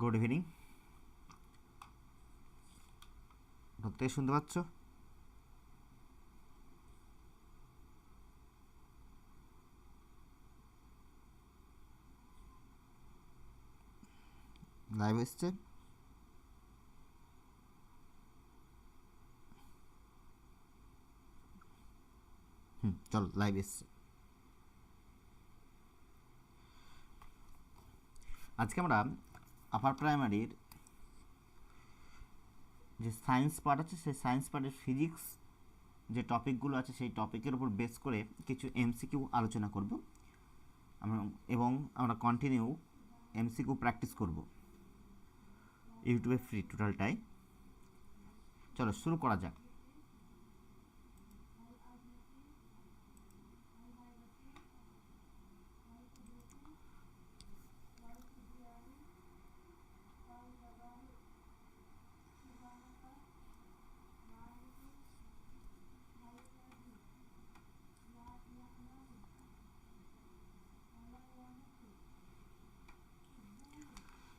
Good evening. প্রত্যেকে শুনতে পাচ্ছ? লাইভ এসছে? হুম চলো লাইভ এসছে। আজকে আমরা আপার প্রাইমারির যে সায়েন্স পার্ট আছে, সেই সায়েন্স পার্টের ফিজিক্স যে টপিকগুলো আছে, সেই টপিকের উপর বেস করে কিছু এমসিকিউ আলোচনা করব। আমরা এবং আমরা কন্টিনিউ এমসিকিউ প্র্যাকটিস করব। ইউটিউবে ফ্রি টোটালটাই চলো, শুরু করা যাক।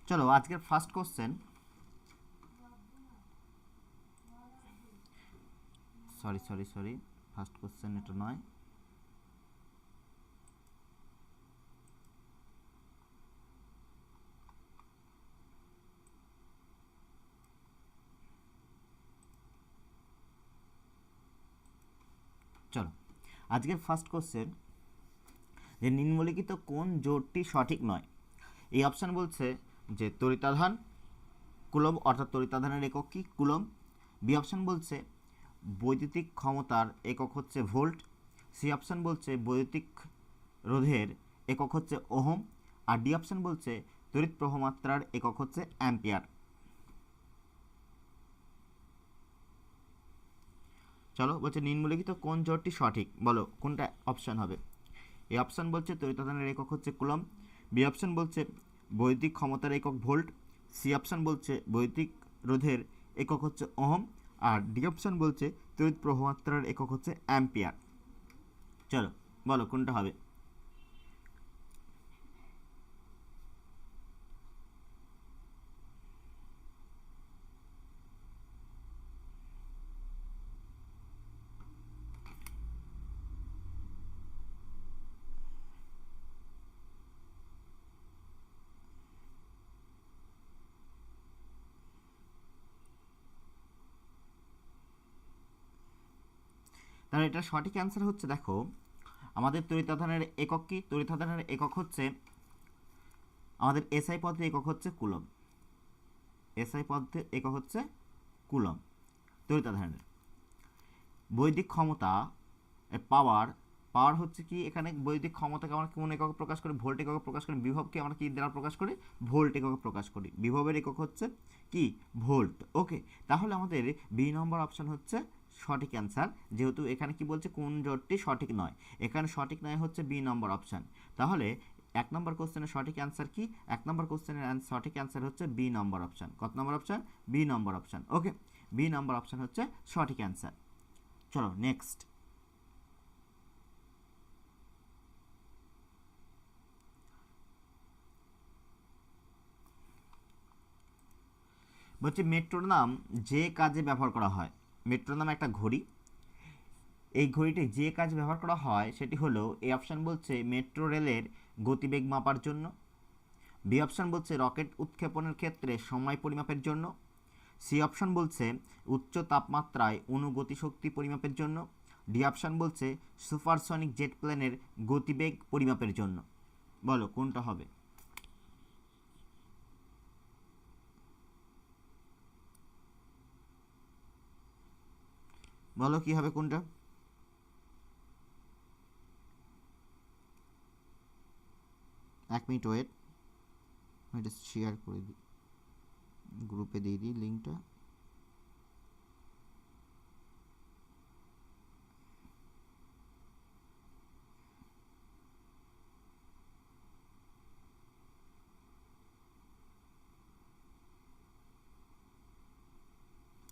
চলো আজকের first question sorry sorry sorry first question এটা নয়। চলো, আজকের ফার্স্ট কোশ্চেন যে নিম্নলিখিত কোন জোটটি সঠিক নয়? এই অপশান বলছে যে তরিতাধান কুলম অর্থাৎ তরিতাধানের একক কি? কুলম বি অপশান বলছে বৈদ্যুতিক ক্ষমতার একক হচ্ছে ভোল্ট। সি অপশান বলছে বৈদ্যুতিক রোধের একক হচ্ছে ওহম। আর ডি অপশান বলছে তড়িৎ প্রবাহমাত্রার একক হচ্ছে অ্যাম্পিয়ার। চলো বলছে নিম্নলিখিত কোন জোটটি সঠিক? বলো, কোনটা অপশান হবে? এ অপশান বলছে তরিতাধানের একক হচ্ছে কুলম বি অপশান বলছে বৈদ্যুতিক ক্ষমতার একক ভোল্ট সি অপশান বলছে বৈদ্যুতিক রোধের একক হচ্ছে অহম আর ডি অপশান বলছে তড়িৎ প্রবাহমাত্রার একক হচ্ছে অ্যাম্পিয়ার। চলো, বলো কোনটা হবে তাহলে এটা সঠিক অ্যান্সার হচ্ছে, দেখো, আমাদের তড়িতাধানের একক কি? তড়িতাধানের একক হচ্ছে, আমাদের এসআই পদ্ধতির একক হচ্ছে কুলম এসআই পদ্ধতির একক হচ্ছে কুলম তড়িতাধানের বৈদিক ক্ষমতা পাওয়ার পাওয়ার হচ্ছে কি? এখানে বৈদিক ক্ষমতাকে আমরা কোন এককে প্রকাশ করি? ভোল্ট এককে প্রকাশ করি। বিভবকে আমরা কি দ্বারা প্রকাশ করি? ভোল্ট এককে প্রকাশ করি। বিভবের একক হচ্ছে কি? ভোল্ট। ওকে তাহলে আমাদের বি নম্বর অপশান হচ্ছে সঠিক অ্যান্সার, যেহেতু এখানে কি বলছে, কোন জোটটি সঠিক নয়। এখানে সঠিক নয় হচ্ছে বি নম্বর অপশান। তাহলে এক নম্বর কোশ্চেনের সঠিক অ্যান্সার কি? এক নম্বর কোশ্চেনের সঠিক অ্যান্সার হচ্ছে বি নম্বর অপশান। কত number option? B number option. Okay, B number option হচ্ছে সঠিক অ্যান্সার। চলো নেক্সট বলছি মেট্রোর নাম যে কাজে ব্যবহার করা হয়। মেট্রো নাম একটা ঘড়ি। এই ঘড়িটি যে কাজ ব্যবহার করা হয় সেটি হলো এ অপশান বলছে মেট্রো রেলের গতিবেগ মাপার জন্য, বি অপশান বলছে রকেট উৎক্ষেপণের ক্ষেত্রে সময় পরিমাপের জন্য, সি অপশান বলছে উচ্চ তাপমাত্রায় অনুগতি শক্তি পরিমাপের জন্য, ডি অপশান বলছে সুপারসনিক জেট প্লেনের গতিবেগ পরিমাপের জন্য। বলো, কোনটা হবে? বলো কি হবে কোনটা? এক মিনিট ওয়েট এটা শেয়ার করে দিই গ্রুপে দিয়ে দিই লিঙ্কটা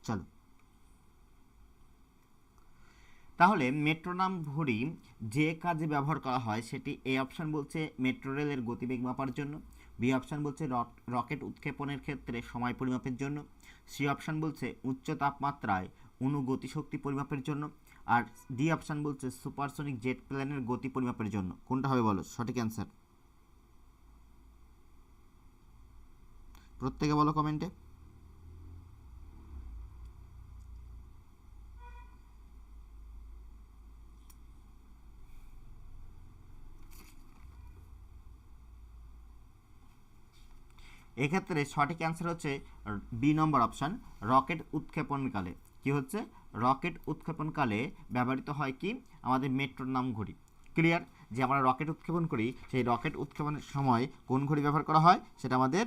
চলো। তাহলে মেট্রোনাম ঘড়ি যে কাজে ব্যবহার করা হয়, সেটি এ অপশান বলছে মেট্রো রেলের গতিবেগ মাপার জন্য বি অপশান বলছে রকেট উৎক্ষেপণের ক্ষেত্রে সময় পরিমাপের জন্য সি অপশান বলছে উচ্চ তাপমাত্রায় অনুগতি শক্তি পরিমাপের জন্য, আর ডি অপশান বলছে সুপারসনিক জেট প্লেনের গতি পরিমাপের জন্য। কোনটা হবে বলো? সঠিক অ্যান্সার প্রত্যেকে বলো কমেন্টে এক্ষেত্রে সঠিক অ্যান্সার হচ্ছে বি নম্বর অপশান রকেট উৎক্ষেপণকালে। কি হচ্ছে? রকেট উৎক্ষেপণকালে ব্যবহৃত হয় কি? আমাদের মেট্রোর নাম ঘড়ি। ক্লিয়ার যে আমরা রকেট উৎক্ষেপণ করি, সেই রকেট উৎক্ষেপণের সময় কোন ঘড়ি ব্যবহার করা হয়? সেটা আমাদের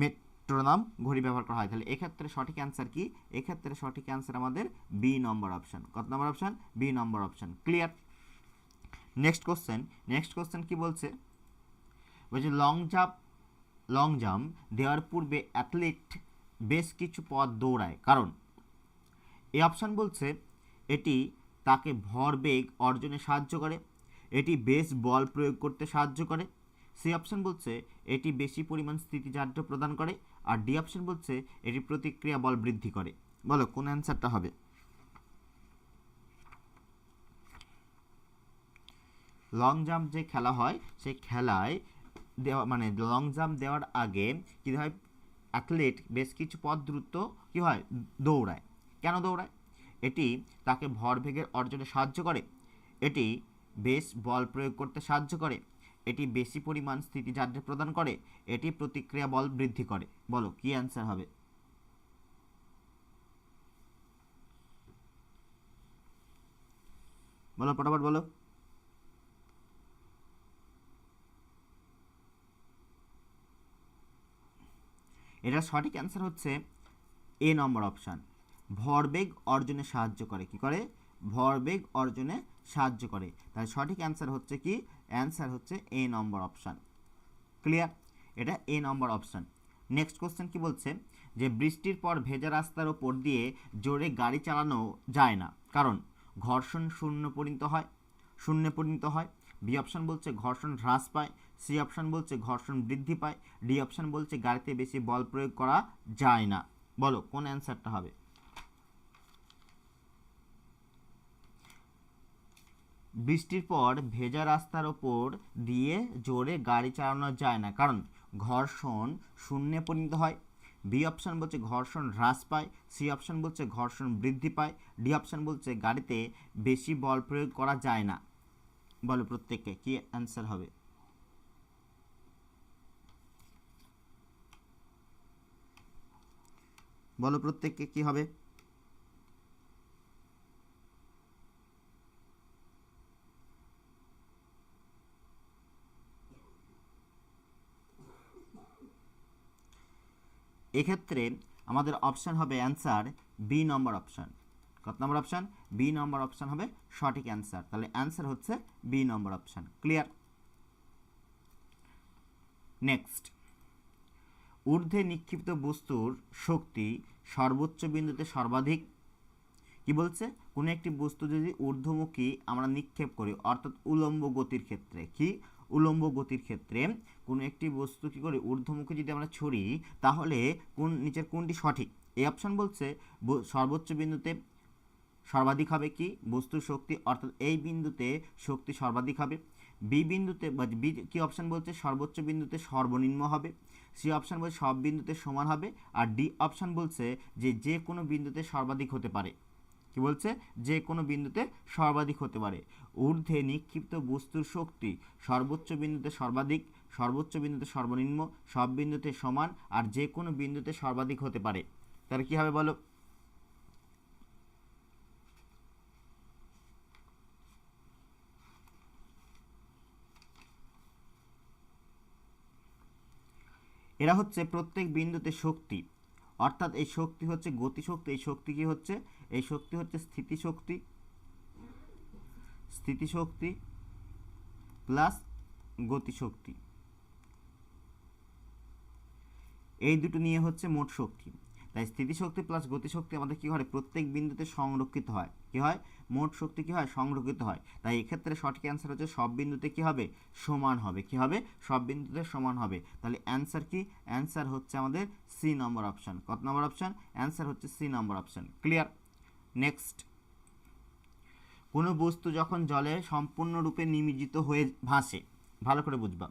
মেট্রোনাম ঘড়ি ব্যবহার করা হয়। তাহলে এক্ষেত্রে সঠিক অ্যান্সার কি? এক্ষেত্রে সঠিক অ্যান্সার আমাদের বি নম্বর অপশান কত number option B number option clear next question next question কি বলছে? বলছে লং জাম্প লং জাম্প দেওয়ার পূর্বে অ্যাথলিট বেশ কিছু পথ দৌড়ায়। কারণ, এই অপশান বলছে, এটি তাকে ভরবেগ অর্জনে সাহায্য করে, এটি বেশ বল প্রয়োগ করতে সাহায্য করে। সি অপশান বলছে, এটি বেশি পরিমাণ স্থিতিজার্য প্রদান করে, আর ডি অপশান বলছে, এটি প্রতিক্রিয়া বল বৃদ্ধি করে। বলো, কোন অ্যান্সারটা হবে? লং জাম্প যে খেলা হয় সেই খেলায় দেওয়া মানে লং জাম্প দেওয়ার আগে কী হয় অ্যাথলেট বেশ কিছু পথ দ্রুত কী হয়, দৌড়ায়। কেন দৌড়ায়? এটি তাকে ভরবেগের অর্জনে সাহায্য করে। এটি বেশ বল প্রয়োগ করতে সাহায্য করে। এটি বেশি পরিমাণ স্থিতিজার্য প্রদান করে। এটি প্রতিক্রিয়া বল বৃদ্ধি করে। বলো, কি অ্যান্সার হবে? বলো ফটাফট বলো। এটার সঠিক অ্যান্সার হচ্ছে এ নম্বর অপশান ভরবেগ অর্জনে সাহায্য করে। কি করে? ভরবেগ অর্জনে সাহায্য করে। তাহলে সঠিক অ্যান্সার হচ্ছে কি? অ্যান্সার হচ্ছে এ নম্বর অপশান ক্লিয়ার এটা A number option next question কি বলছে? যে বৃষ্টির পর ভেজা রাস্তার ওপর দিয়ে জোরে গাড়ি চালানো যায় না। কারণ ঘর্ষণ শূন্য পরিণত হয়। শূন্যে পরিণত হয়। বি অপশান বলছে ঘর্ষণ হ্রাস পায়। সি অপশান বলছে ঘর্ষণ বৃদ্ধি পায়, ডি অপশান বলছে গাড়িতে বেশি বল প্রয়োগ করা যায় না। বলো, কোন অ্যান্সারটা হবে? বৃষ্টির পর ভেজা রাস্তার ওপর দিয়ে জোরে গাড়ি চালানো যায় না, কারণ ঘর্ষণ শূন্যে পরিণত হয়। বি অপশান বলছে ঘর্ষণ হ্রাস পায়, সি অপশান বলছে ঘর্ষণ বৃদ্ধি পায়, ডি অপশান বলছে গাড়িতে বেশি বল প্রয়োগ করা যায় না। বলো প্রত্যেককে, কি অ্যান্সার হবে? বলো প্রত্যেককে কি হবে? এক্ষেত্রে আমাদের অপশান হবে অ্যান্সার বি নম্বর অপশান কত number option B number option হবে সঠিক অ্যান্সার তাহলে অ্যান্সার হচ্ছে B number option clear next ঊর্ধ্বে নিক্ষিপ্ত বস্তুর শক্তি সর্বোচ্চ বিন্দুতে সর্বাধিক। কি বলছে? কোনো একটি বস্তু যদি ঊর্ধ্বমুখী আমরা নিক্ষেপ করি, অর্থাৎ উলম্ব গতির ক্ষেত্রে। কি? উলম্ব গতির ক্ষেত্রে কোনো একটি বস্তু কী করে? ঊর্ধ্বমুখী যদি আমরা ছড়ি তাহলে কোন নিচের কোনটি সঠিক? এই অপশান বলছে সর্বোচ্চ বিন্দুতে সর্বাধিক হবে কি? বস্তুর শক্তি, অর্থাৎ এই বিন্দুতে শক্তি সর্বাধিক হবে। বি বিন্দুতে বা বি কি অপশান বলছে? সর্বোচ্চ বিন্দুতে সর্বনিম্ন হবে। সি অপশান বলছে সব বিন্দুতে সমান হবে আর ডি অপশান বলছে যে যে কোনো বিন্দুতে সর্বাধিক হতে পারে। কি বলছে? যে কোনো বিন্দুতে সর্বাধিক হতে পারে। ঊর্ধ্বে নিক্ষিপ্ত বস্তুর শক্তি সর্বোচ্চ বিন্দুতে সর্বাধিক, সর্বোচ্চ বিন্দুতে সর্বনিম্ন, সব বিন্দুতে সমান আর যে কোনো বিন্দুতে সর্বাধিক হতে পারে। তাহলে কী হবে বলো? এরা হচ্ছে প্রত্যেক বিন্দুতে শক্তি। অর্থাৎ এই শক্তি হচ্ছে গতিশক্তি, এই শক্তি কি হচ্ছে? এই শক্তি হচ্ছে স্থিতিশক্তি। স্থিতিশক্তি প্লাস গতিশক্তি। এই দুটো নিয়ে হচ্ছে মোট শক্তি। তাই স্থিতিশক্তি প্লাস গতিশক্তি আমাদের কী হয়? প্রত্যেক বিন্দুতে সংরক্ষিত হয়। কী হয়? মোট শক্তি কী হয়? সংরক্ষিত হয়। তাই এক্ষেত্রে সঠিক অ্যান্সার হচ্ছে সব বিন্দুতে কী হবে? সমান হবে। কী হবে? সব বিন্দুতে সমান হবে। তাহলে অ্যান্সার কি? অ্যান্সার হচ্ছে আমাদের সি নম্বর অপশান কত নম্বর অপশান অ্যান্সার হচ্ছে C number option clear next কোনো বস্তু যখন জলে সম্পূর্ণরূপে নিমজ্জিত হয়ে ভাসে, ভালো করে বুঝবা।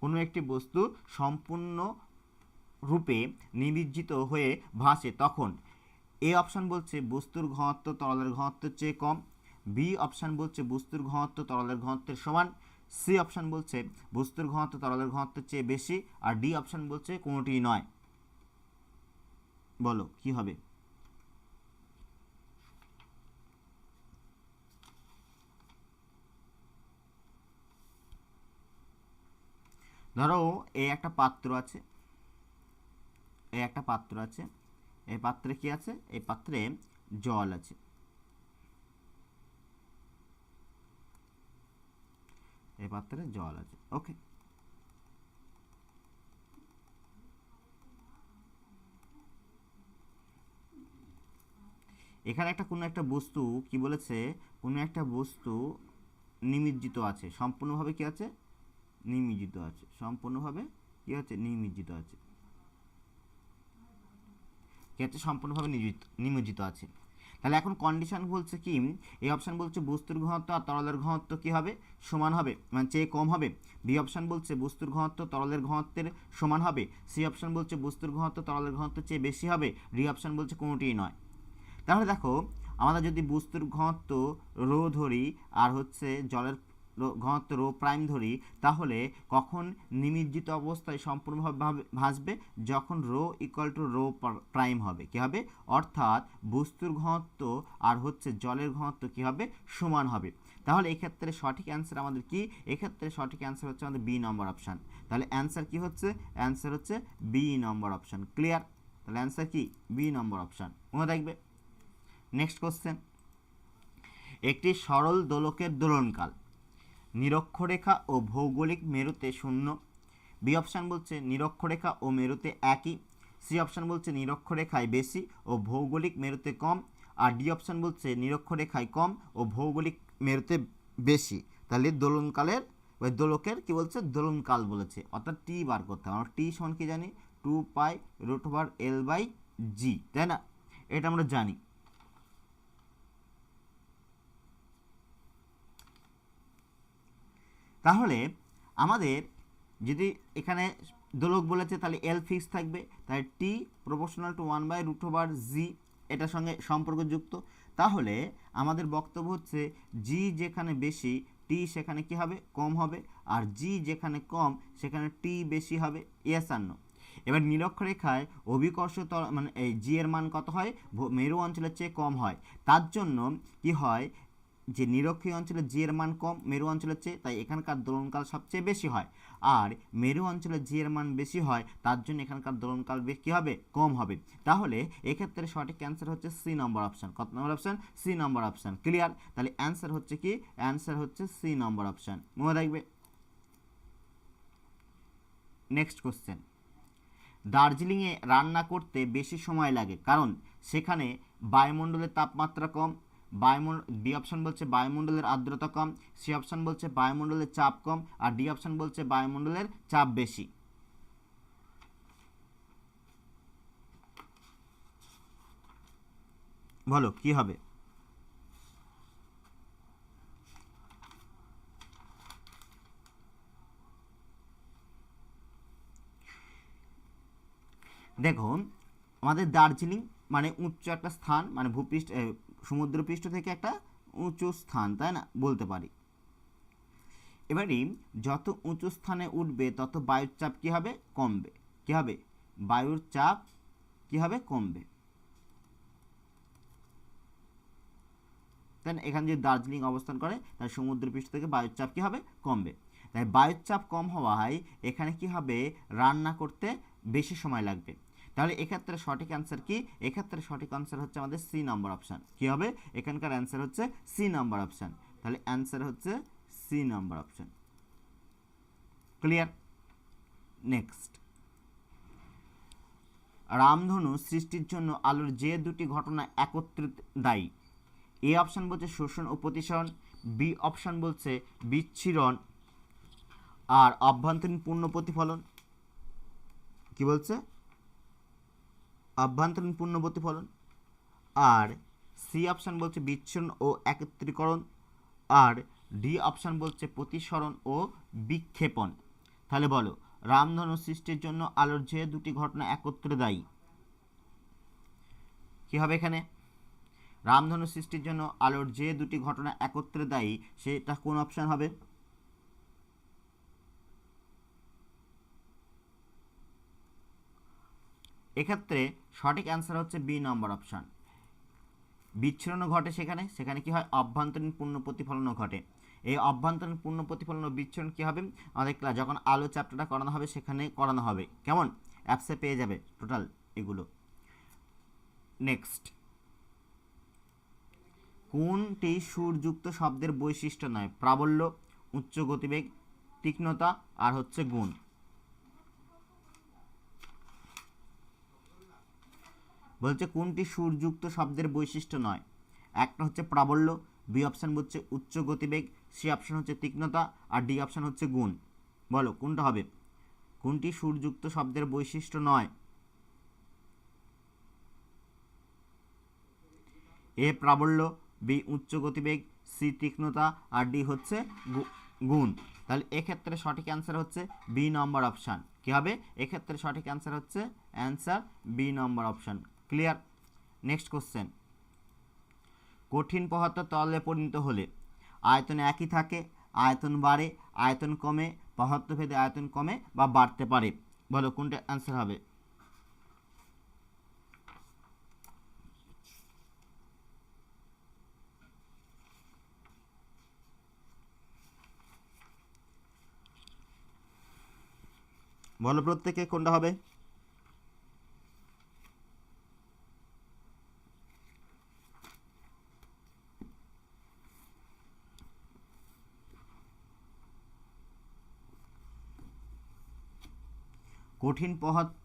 কোনো একটি বস্তু সম্পূর্ণ রূপে নিমজ্জিত হয়ে ভাসে তখন। এ অপশান বলছে বস্তুর ঘনত্ব তরলের ঘনত্বের চেয়ে কম। বি অপশান বলছে বস্তুর ঘনত্ব তরলের ঘনত্বের সমান। সি অপশান বলছে বস্তুর ঘনত্ব তরলের ঘনত্বের চেয়ে বেশি। আর ডি অপশান বলছে কোনোটিই নয়। বলো, কি হবে? ধরো এই একটা পাত্র আছে। এই একটা পাত্র আছে। এই পাত্রে কি আছে? এই পাত্রে জল আছে। এই পাত্রে জল আছে। ওকে। এখানে একটা কোনো একটা বস্তু কি বলেছে? কোনো একটা বস্তু নিমজ্জিত আছে। সম্পূর্ণভাবে কি আছে? নিমজ্জিত আছে। সম্পূর্ণভাবে কি আছে? নিমজ্জিত আছে। কি সম্পূর্ণভাবে নিয়োজিত, নিমজ্জিত আছে। তাহলে এখন কন্ডিশন বলছে কি? এই অপশান বলছে বস্তুর ঘনত্ব আর তরলের ঘনত্ব কি হবে? সমান হবে মানে চেয়ে কম হবে। বি অপশান বলছে বস্তুর ঘনত্ব তরলের ঘনত্বের সমান হবে। সি অপশান বলছে বস্তুর ঘনত্ব তরলের ঘনত্বের চেয়ে বেশি হবে। ডি অপশান বলছে কোনোটিই নয়। তাহলে দেখো আমাদের যদি বস্তুর ঘনত্ব রো ধরি, আর হচ্ছে জলের ঘনত্ব রো প্রাইম ধরি, তাহলে কখন নিমজ্জিত অবস্থায় সম্পূর্ণভাবে ভাসবে? যখন rho equal to rho prime হবে। কি হবে? অর্থাৎ বস্তুর ঘনত্ব আর হচ্ছে জলের ঘনত্ব কি হবে? সমান হবে। তাহলে এক্ষেত্রে সঠিক অ্যান্সার আমাদের কি? এক্ষেত্রে সঠিক অ্যান্সার হচ্ছে আমাদের বি নম্বর অপশান তাহলে অ্যান্সার কি হচ্ছে? অ্যান্সার হচ্ছে বি নম্বর অপশান ক্লিয়ার তাহলে অ্যান্সার কি? বি নম্বর অপশান মনে রাখবে? নেক্সট কোশ্চেন একটি সরল দোলকের দোলনকাল। নিরক্ষরেখা ও ভৌগোলিক মেরুতে শূন্য। বি অপশান বলছে নিরক্ষরেখা ও মেরুতে একই। সি অপশান বলছে নিরক্ষরেখায় বেশি ও ভৌগোলিক মেরুতে কম। আর ডি অপশান বলছে নিরক্ষরেখায় কম ও ভৌগোলিক মেরুতে বেশি। তাহলে দোলনকালের, ওই দোলকের কী বলছে? দোলনকাল বলেছে। অর্থাৎ টি বার করতে হবে। আমরা টি সমান কি জানি? Two pi root over L by G. তাই না? এটা আমরা জানি। তাহলে আমাদের যদি এখানে দোলক বলেছে, তাহলে এল ফিক্স থাকবে। তাহলে T proportional to one by root over G এটার সঙ্গে সম্পর্কযুক্ত। তাহলে আমাদের বক্তব্য হচ্ছে জি যেখানে বেশি টি সেখানে কি হবে? কম হবে। আর জি যেখানে কম, সেখানে টি বেশি হবে। ইয়েস আর এবার নিরক্ষরেখায় অভিকর্ষ মানে এই জি এর মান কত হয়? মেরু অঞ্চলের চেয়ে কম হয়। তার জন্য কি হয়? যে নিরক্ষীয় অঞ্চলে জি এর মান কম, মেরু অঞ্চলের চেয়ে তাই এখানকার দোলনকাল সবচেয়ে বেশি হয়। আর মেরু অঞ্চলে জি এর মান বেশি হয়, তার জন্য এখানকার দোলনকাল কি হবে? কম হবে। তাহলে এক্ষেত্রে সঠিক অ্যান্সার হচ্ছে সি নম্বর অপশান কত number option C number option clear তাহলে অ্যান্সার হচ্ছে কি? অ্যান্সার হচ্ছে সি নম্বর অপশান মনে রাখবে? নেক্সট কোশ্চেন দার্জিলিংয়ে রান্না করতে বেশি সময় লাগে। কারণ সেখানে বায়ুমণ্ডলের তাপমাত্রা কম বায়ুমণ্ডল বি অপশন বলছে বায়ুমণ্ডলের আর্দ্রতা কম, সি অপশন বলছে বায়ুমণ্ডলের চাপ কম, আর ডি অপশন বলছে বায়ুমণ্ডলের চাপ বেশি। বলো, কি হবে? দেখুন, আমাদের দার্জিলিং মানে উচ্চ একটা স্থান মানে ভূপৃষ্ঠ সমুদ্রপৃষ্ঠ থেকে একটা উঁচু স্থান, তাই না? বলতে পারি। এবারে, যত উঁচু স্থানে উঠবে, তত বায়ুর চাপ কী হবে? কমবে। কী হবে? বায়ুর চাপ কী হবে? কমবে। তাই এখানে যদি দার্জিলিং অবস্থান করে, তাহলে সমুদ্রপৃষ্ঠ থেকে বায়ুর চাপ কী হবে? কমবে। তাই বায়ুর চাপ কম হওয়ায় এখানে কি হবে? রান্না করতে বেশি সময় লাগবে। তাহলে এক্ষেত্রে সঠিক অ্যান্সার কি? এক্ষেত্রে সঠিক অ্যান্সার হচ্ছে আমাদের সি নম্বর অপশান কি হবে? এখানকার অ্যান্সার হচ্ছে সি নম্বর অপশান তাহলে অ্যান্সার হচ্ছে C number option clear next রামধনু সৃষ্টির জন্য আলোর যে দুটি ঘটনা একত্রিত দায়ী। এ অপশান বলছে শোষণ ও প্রতিসরণ। বি অপশান বলছে বিচ্ছিরণ আর অভ্যন্তরীণ পূর্ণ প্রতিফলন। কি বলছে? অভ্যন্তরীণ পূর্ণ প্রতিফলন আর সি অপশান বলছে বিচ্ছুরণ ও একত্রীকরণ, আর ডি অপশান বলছে প্রতিসরণ ও বিক্ষেপণ। তাহলে বলো, রামধনু সৃষ্টির জন্য আলোর যে দুটি ঘটনা একত্রে দায়ী, কি হবে এখানে? রামধনু সৃষ্টির জন্য আলোর যে দুটি ঘটনা একত্রে দায়ী, সেটা কোন অপশান হবে? এক্ষেত্রে সঠিক অ্যান্সার হচ্ছে বি নম্বর অপশান বিচ্ছুরণও ঘটে সেখানে সেখানে কি হয়? অভ্যন্তরীণ পূর্ণ প্রতিফলনও ঘটে। এই অভ্যন্তরীণ পূর্ণ প্রতিফলন ও বিচ্ছুরণ কী হবে? আমাদের ক্লাস যখন আলো চ্যাপ্টারটা করানো হবে, সেখানে করানো হবে। কেমন? অ্যাপসে পেয়ে যাবে টোটাল এগুলো। নেক্সট কোনটি সুরযুক্ত শব্দের বৈশিষ্ট্য নয়? প্রাবল্য, উচ্চ গতিবেগ, তীক্ষ্ণতা, আর হচ্ছে গুণ। বলছে, কোনটি সুরযুক্ত শব্দের বৈশিষ্ট্য নয়? একটা হচ্ছে প্রাবল্য, বি অপশান হচ্ছে উচ্চ গতিবেগ, সি অপশান হচ্ছে তীক্ষ্ণতা, আর ডি অপশান হচ্ছে গুণ। বলো, কোনটা হবে? কোনটি সুরযুক্ত শব্দের বৈশিষ্ট্য নয়? এ প্রাবল্য, বি উচ্চ গতিবেগ, সি তীক্ষ্ণতা, আর ডি হচ্ছে গুণ। তাহলে এক্ষেত্রে সঠিক অ্যান্সার হচ্ছে বি নম্বর অপশান। কী হবে? এক্ষেত্রে সঠিক অ্যান্সার হচ্ছে answer B number option. Clear. Next question. কঠিন পদার্থ তলে পরিণত হলে আয়তন একই থাকে, আয়তন বাড়ে, আয়তন কমে, পদার্থ ভেদে আয়তন কমে বা বাড়তে পারে। বলো, কোনটা অ্যান্সার হবে? বলো প্রত্যেকে কোনটা হবে? কঠিন পদার্থ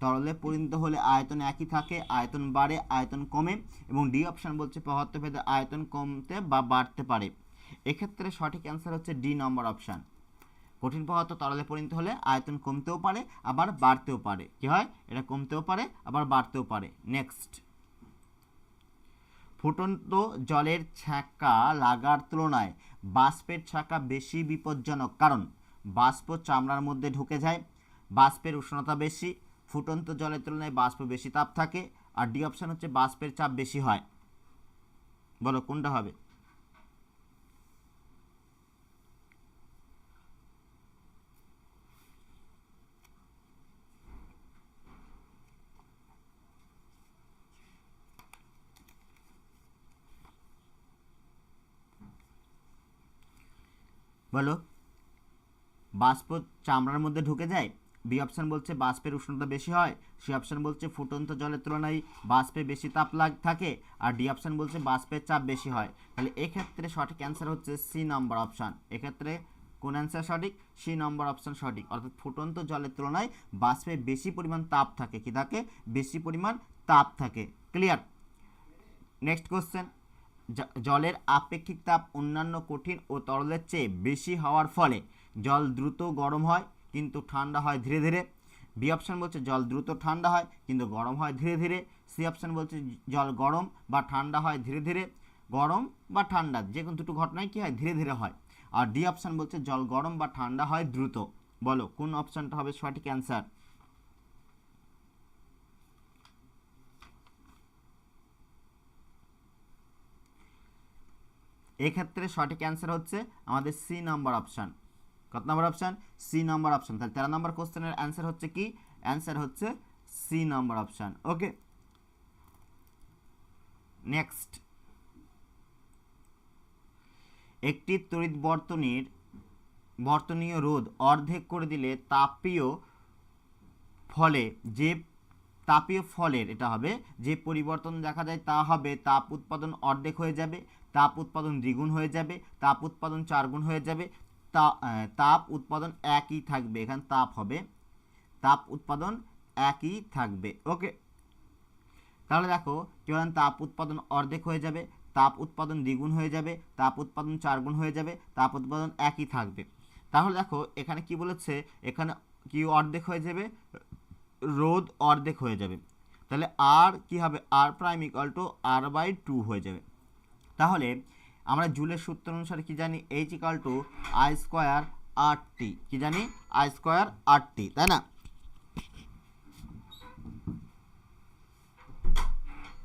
তরলে পরিণত হলে আয়তন একই থাকে, আয়তন বাড়ে, আয়তন কমে এবং ডি অপশান বলছে পদার্থ ভেদে আয়তন কমতে বা বাড়তে পারে। এক্ষেত্রে সঠিক অ্যান্সার হচ্ছে ডি নম্বর অপশান। কঠিন পদার্থ তরলে পরিণত হলে আয়তন কমতেও পারে, আবার বাড়তেও পারে। কি হয়? এটা কমতেও পারে, আবার বাড়তেও পারে। নেক্সট। ফুটন্ত জলের ছ্যাঁকা লাগার তুলনায় বাষ্পের ছ্যাঁকা বেশি বিপজ্জনক। কারণ বাষ্প চামড়ার মধ্যে ঢুকে যায় বাষ্পের উষ্ণতা বেশি, ফুটন্ত জলের তুলনায় বাষ্প বেশি তাপ থাকে, আর ডি অপশান হচ্ছে বাষ্পের চাপ বেশি হয়। বলো, কোনটা হবে? বলো, বাষ্প চামড়ার মধ্যে ঢুকে যায়? বি অপশান বলছে বাষ্পের উষ্ণতা বেশি হয় সি অপশান বলছে ফুটন্ত জলের তুলনায় বাষ্পে বেশি তাপ লাগ, থাকে, আর ডি অপশান বলছে বাষ্পের চাপ বেশি হয়। তাহলে এক্ষেত্রে সঠিক অ্যান্সার হচ্ছে সি নম্বর অপশান এক্ষেত্রে কোন অ্যান্সার সঠিক? সি নম্বর অপশান সঠিক। অর্থাৎ ফুটন্ত জলের তুলনায় বাষ্পে বেশি পরিমাণ তাপ থাকে। কি থাকে? বেশি পরিমাণ তাপ থাকে। ক্লিয়ার নেক্সট কোশ্চেন জলের আপেক্ষিক তাপ অন্যান্য কঠিন ও তরলের চেয়ে বেশি হওয়ার ফলে জল দ্রুত গরম হয় কিন্তু ঠান্ডা হয় ধীরে ধীরে। বি অপশান বলছে জল দ্রুত ঠান্ডা হয়, কিন্তু গরম হয় ধীরে ধীরে। সি অপশান বলছে জল গরম বা ঠান্ডা হয় ধীরে ধীরে। গরম বা ঠান্ডা, যে কোনো দুটো ঘটনায় কী হয়? ধীরে ধীরে হয়। আর ডি অপশান বলছে জল গরম বা ঠান্ডা হয় দ্রুত। বলো, কোন অপশানটা হবে সঠিক অ্যান্সার এক্ষেত্রে সঠিক অ্যান্সার হচ্ছে আমাদের সি নম্বর অপশান কত number option? C number option. তাহলে তেরো নম্বর কোশ্চেনের অ্যান্সার হচ্ছে কি? অ্যান্সার হচ্ছে C number option. Okay. Next. একটি তড়িৎ বর্তনীর বর্তনীয় রোধ অর্ধেক করে দিলে তাপীয় ফলে যে তাপীয় ফলের এটা হবে, যে পরিবর্তন দেখা যায় তা হবে তাপ উৎপাদন অর্ধেক হয়ে যাবে, তাপ উৎপাদন দ্বিগুণ হয়ে যাবে, তাপ উৎপাদন চারগুণ হয়ে যাবে তাপ উৎপাদন একই থাকবে, এখানে তাপ হবে। তাপ উৎপাদন একই থাকবে, ওকে? তাহলে দেখো কি বলেন তাপ উৎপাদন অর্ধেক হয়ে যাবে, তাপ উৎপাদন দ্বিগুণ হয়ে যাবে, তাপ উৎপাদন চারগুণ হয়ে যাবে, তাপ উৎপাদন একই থাকবে। তাহলে দেখো, এখানে কি বলেছে, এখানে কি অর্ধেক হয়ে যাবে রোদ অর্ধেক হয়ে যাবে। তাহলে আর কি হবে? R prime equal to R by two হয়ে যাবে। তাহলে আমরা জুলের সূত্র অনুসারে কি জানি? H equal to I square R T কি জানি? আই স্কোয়ার আর টি তাই না?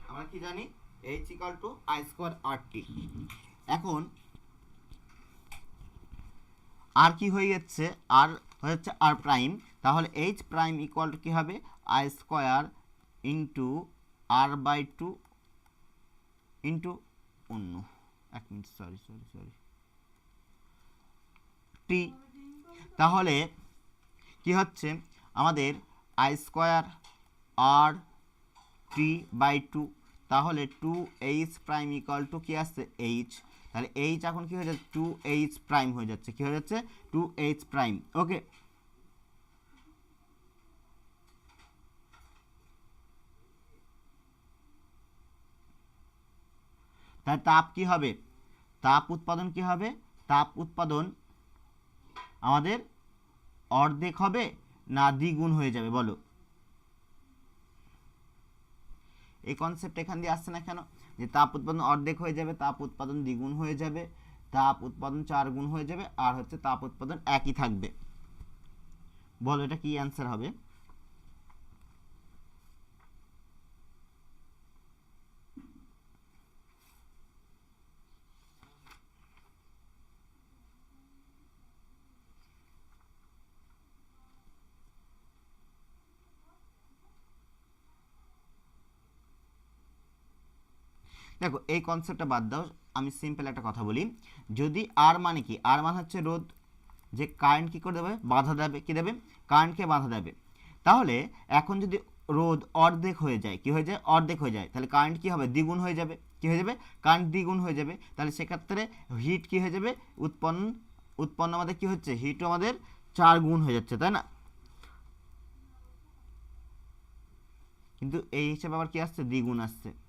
আমরা কি জানি? H equal to I square R T এখন আর কি হয়ে যাচ্ছে আর হয়ে যাচ্ছে আর প্রাইম তাহলে এইচ প্রাইম ইকুয়াল কী হবে? I square into R by two into অন্য। এক minute sorry sorry sorry T তাহলে কি হচ্ছে? আমাদের I square R T by two তাহলে two H prime equal to কি আসছে? এইচ তাহলে এইচ এখন কি হয়ে যাচ্ছে? টু এইচ প্রাইম হয়ে যাচ্ছে। কি হয়ে যাচ্ছে? টু এইচ প্রাইম ওকে তাহলে তাপ কি হবে? তাপ উৎপাদন কি হবে? তাপ উৎপাদন আমাদের অর্ধেক হবে না দ্বিগুণ হয়ে যাবে, বলো। এই কনসেপ্ট এখান দিয়ে আসছে না কেন? যে তাপ উৎপাদন অর্ধেক হয়ে যাবে, তাপ উৎপাদন দ্বিগুণ হয়ে যাবে, তাপ উৎপাদন চার গুণ হয়ে যাবে, আর হচ্ছে তাপ উৎপাদন একই থাকবে। বলো এটা কি অ্যান্সার হবে? দেখো, এই কনসেপ্টটা বাদ দাও, আমি সিম্পল একটা কথা বলি। যদি আর মানে কি? আর মানে হচ্ছে রোদ যে কারেন্ট কী করে দেবে? বাধা দেবে। কী দেবে? কারেন্টকে বাধা দেবে। তাহলে এখন যদি রোদ অর্ধেক হয়ে যায়, কি হয়ে যায়? অর্ধেক হয়ে যায়। তাহলে কারেন্ট কী হবে? দ্বিগুণ হয়ে যাবে। কি হয়ে যাবে? কারেন্ট দ্বিগুণ হয়ে যাবে। তাহলে সেক্ষেত্রে হিট কি হয়ে যাবে? উৎপন্ন উৎপন্ন আমাদের কি হচ্ছে? হিটও আমাদের চার গুণ হয়ে যাচ্ছে, তাই না? কিন্তু এই হিসাবে আবার কি আসছে? দ্বিগুণ আসছে।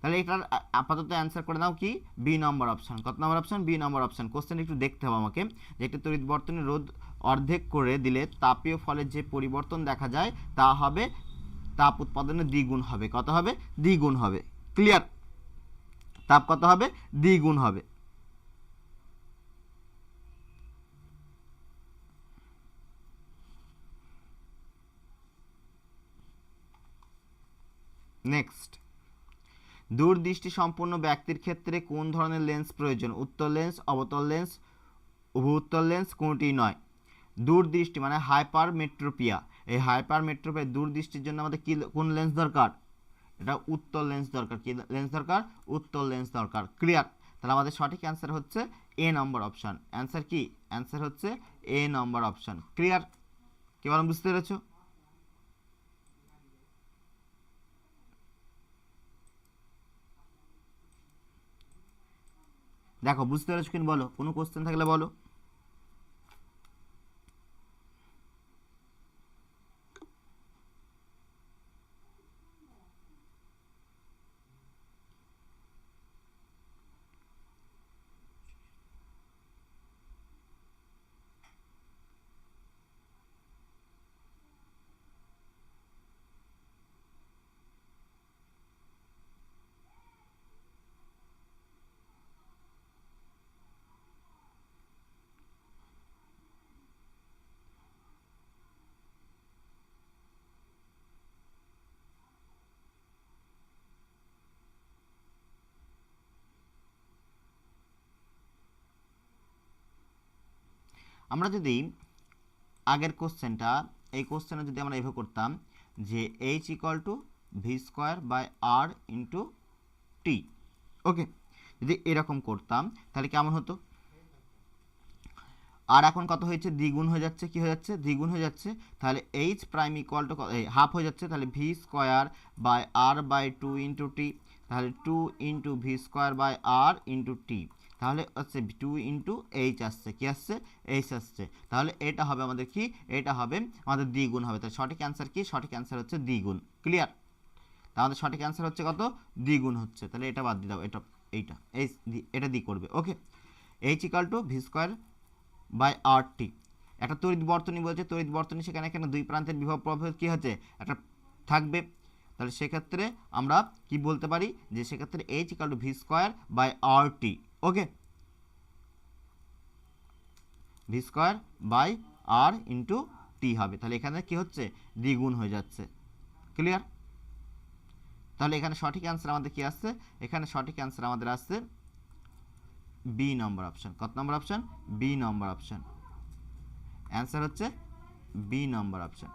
তাহলে এটার আপাতত অ্যান্সার করে দাও কি? বি নম্বর অপশান কত number option B number option question একটু দেখতে হবে আমাকে। যে একটি তড়িৎ বর্তনী রোধ অর্ধেক করে দিলে তাপীয় ফলে যে পরিবর্তন দেখা যায়, তা হবে তাপ উৎপাদনে দ্বিগুণ হবে। কত হবে? দ্বিগুণ হবে। ক্লিয়ার তাপ কত হবে? দ্বিগুণ হবে। নেক্সট দূরদৃষ্টি সম্পন্ন ব্যক্তির ক্ষেত্রে কোন ধরনের লেন্স প্রয়োজন? উত্তর লেন্স, অবতল লেন্স উত্তর লেন্স কোনটি নয়। দূরদৃষ্টি মানে হাইপার মেট্রোপিয়া এই হাইপার মেট্রোপিয়া দূরদৃষ্টির জন্য আমাদের কি, কোন লেন্স দরকার? এটা উত্তর লেন্স দরকার। কি লেন্স দরকার? উত্তর লেন্স দরকার। ক্লিয়ার? তাহলে আমাদের সঠিক অ্যান্সার হচ্ছে এ নম্বর অপশান। অ্যান্সার কি? অ্যান্সার হচ্ছে এ নম্বর অপশান। ক্লিয়ার? কি বলেন বুঝতে পেরেছ? দেখো বুঝতে পেরেছ কিন বলো? কোনো কোশ্চেন থাকলে বলো। আমরা যদি আগের কোশ্চেনটা, এই কোশ্চেনে যদি আমরা এভাবে করতাম যে H equal to V square by R into T okay যদি এরকম করতাম, তাহলে কেমন হতো? আর এখন কত হয়েছে? দ্বিগুণ হয়ে যাচ্ছে, কি হয়ে যাচ্ছে? দ্বিগুণ হয়ে যাচ্ছে, তাহলে H prime equal to half হয়ে যাচ্ছে, তাহলে V square by R by two into T তাহলে two into V square by R into T তাহলে হচ্ছে টু ইন্টু এইচ আসছে, কী আসছে? এইচ আসছে। তাহলে এটা হবে আমাদের কি? এটা হবে আমাদের দ্বিগুণ হবে। তাহলে সঠিক অ্যান্সার কি? সঠিক অ্যান্সার হচ্ছে দ্বিগুণ ক্লিয়ার তা আমাদের সঠিক অ্যান্সার হচ্ছে কত? দ্বিগুণ হচ্ছে। তাহলে এটা বাদ দিয়ে দাও, এটা, এইটা। এই এটা দিয়ে করবে। Okay H equal to V square by R T একটা তড়িৎ বর্তনী বলছে, তড়িৎ বর্তনী সেখানে এখানে দুই প্রান্তের বিভব প্রভেদ কী হচ্ছে? একটা থাকবে। তাহলে সেক্ষেত্রে আমরা কি বলতে পারি? যে সেক্ষেত্রে H equal to V square by R T okay V square by R into T হবে। তাহলে এখানে কি হচ্ছে? দ্বিগুণ হয়ে যাচ্ছে। ক্লিয়ার তাহলে এখানে সঠিক অ্যান্সার আমাদের কি আসছে? এখানে সঠিক অ্যান্সার আমাদের আসছে বি নম্বর অপশন কত number option B number option answer হচ্ছে বি নম্বর অপশন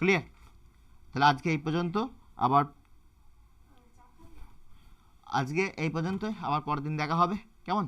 ক্লিয়ার তাহলে আজকে এই পর্যন্ত। আবার আজকে এই পর্যন্তই আবার পরের দিন দেখা হবে। কেমন?